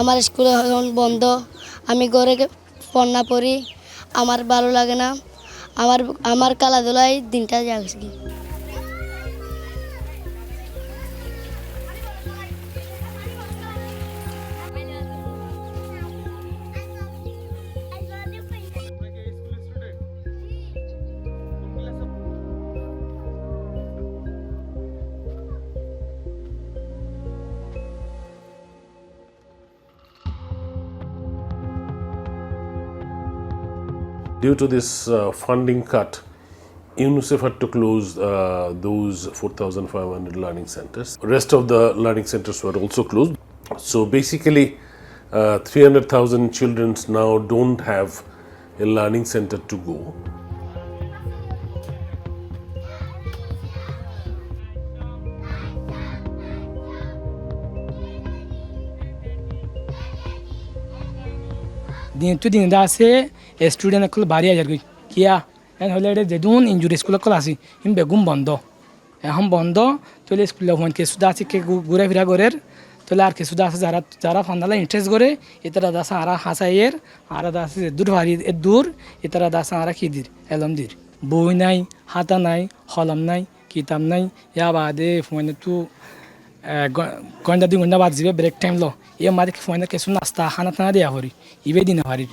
আমার স্কুলে এখন বন্ধ। আমি ঘরে পড়না পড়ি, আমার ভালো লাগে না। আমার আমার খেলাধুলায় দিনটা যাচ্ছে। Due to this uh, funding cut, UNICEF had to close uh, those 4,500 learning centers. Rest of the learning centers were also closed. So basically, uh, 300,000 children now don't have a learning center to go. দিন তো দিন দা আছে student একল বাড়ি আজার গই। কিয়া? N হলে এটা যেদুন ইঞ্জুরি স্কুল কল আসি হিম বেগুম বন্ধ। এখন বন্ধ তোলে স্কুলে হন কে সুদা আছে কে ঘুরে ফিরা করের তোলে আর কে সুদা আছে, যারা যারা ফান্দালা ইন্টারেস্ট করে, এতারা দাসা আরা হাসাইয়ের, আরা দাস দূর ভারি দূর, এতারা দাসা আরা কি দির এলম দির বই নাই, হাতা নাই, হলম নাই, কিতাব নাই, ইয়া বাদে ফোনে তু গন্ডা দুই ঘণ্টা বাদ যাবে ব্রেক টাইম লো। ইয়ে মাঝে ফোনে কিছু নাস্তা খানা টানা দেওয়া করি। ইবে দিনে ভারির